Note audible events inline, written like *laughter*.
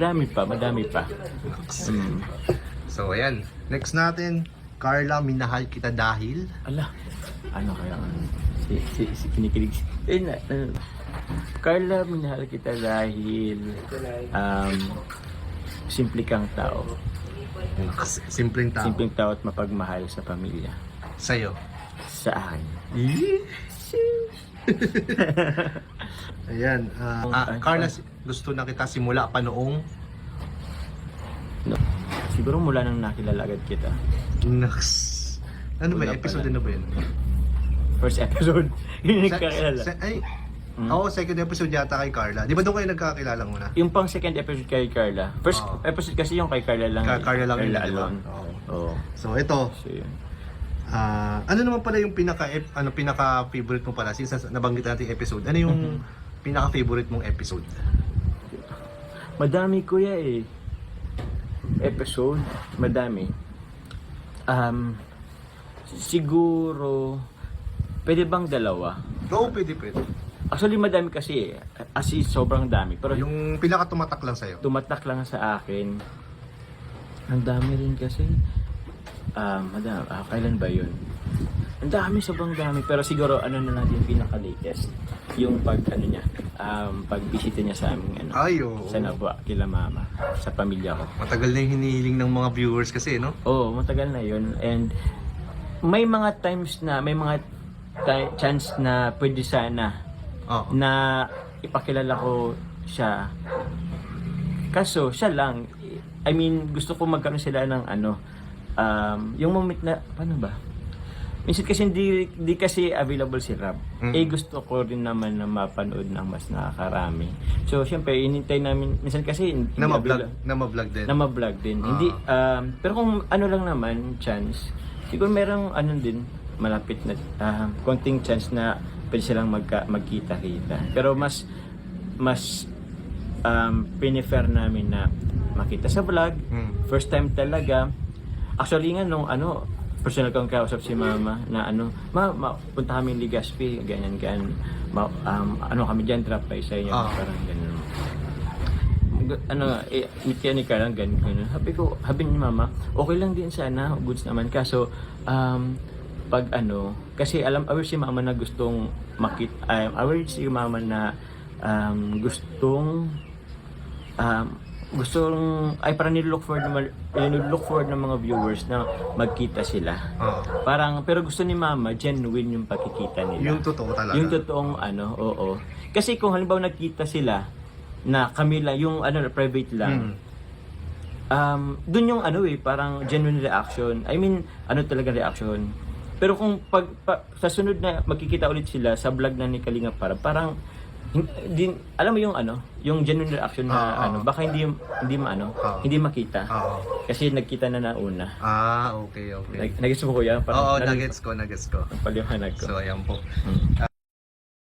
Madami pa, madami pa. Mm. So, ayan. Next natin, Carla, minahal kita dahil... Ala, ano kaya si, si, si kinikilig. Eh, na, Carla, minahal kita dahil um, simple kang tao. Simpleng tao. Simpleng tao at mapagmahal sa pamilya. Sa'yo. Sa akin. *laughs* Ayan. ah, ah, Carla, gusto na kita simula pa noong... No. Siguro mula nang nakilala agad kita. Naks. Ano ba? Episode pala. na ba yun? First episode, *laughs* yung Sa- nagkakilala. sa- ay, Hmm? Oo, second episode yata kay Carla. Di ba doon kayo nagkakilala muna? Yung pang second episode kay Carla. First Oo. episode kasi yung kay Carla lang. Ka- eh. Carla lang yun, di ba? alone. Oo. Oo. So, ito. So yun. ah, ano naman pala yung pinaka ano pinaka favorite mo pala since nabanggit natin yung episode. Ano yung Mm-hmm. pinaka favorite mong episode? Madami kuya eh. Episode, madami. Um, siguro, pwede bang dalawa? Oo, pwede pwede. Actually, madami kasi eh. As in, sobrang dami. Pero Yung pinaka tumatak lang sa'yo. tumatak lang sa akin. Ang dami rin kasi. Ah, madami. Ah, kailan ba yun? Ang dami, sobrang dami. Pero siguro, ano na natin yung pinaka-latest. Yung pag, ano niya, um, pag-bisita niya sa aming, ano, Ay, oo. sa Nabwa, kila mama, sa pamilya ko. Matagal na yung hinihiling ng mga viewers kasi, no? Oo, matagal na yun. And may mga times na, may mga ti- chance na pwede sana Oo. na ipakilala ko siya. Kaso, siya lang. I mean, gusto ko magkaroon sila ng ano, um, yung moment na, paano ba? Minsan kasi hindi, hindi kasi available si Rab. Mm. Eh gusto ko rin naman na mapanood ng mas nakakarami. So, syempre, inintay namin, minsan kasi hindi Na ma-vlog, na ma-vlog din. na ma-vlog din. Ah. Hindi um, pero kung ano lang naman chance, siguro merong ano din malapit na um, konting chance na pwede silang magka, magkita-kita. Pero mas mas um, prefer namin na makita sa vlog. Hmm. First time talaga. Actually nga nung ano, personal kong kausap si mama na ano, ma, ma punta kami Ligaspi, ganyan ganyan. Ma, um, ano kami diyan drop by sa inyo, Ah. parang ganun G- ano, eh, meet ni Carla, ganun, ganun. Sabi ko, sabi ni mama, okay lang din sana, goods naman. Kaso, um, pag ano, kasi alam, aware si mama na gustong makit, um, aware si mama na um, gustong, um, gustong, ay parang nilook forward naman, eh, nilook forward ng mga viewers na magkita sila. Oo. Parang, pero gusto ni mama, genuine yung pagkikita nila. Yung totoo talaga. Yung totoong ano, oo. Kasi kung halimbawa nagkita sila na kami lang, yung ano, private lang, Hmm. um, dun yung ano eh, parang genuine reaction. I mean, ano talaga reaction. Pero kung pag, pa- sa sunod na magkikita ulit sila sa vlog na ni Kalinga para parang hin- din alam mo yung ano, yung genuine reaction na Ah, ah. ano, baka hindi hindi maano, Ah. hindi makita. Oo. Kasi nagkita na nauna. Ah, okay, okay. Nag, nagis mo kuya? Oo, nuggets ko, nuggets ko. Paliwanag ko. So, ayan po. Hmm.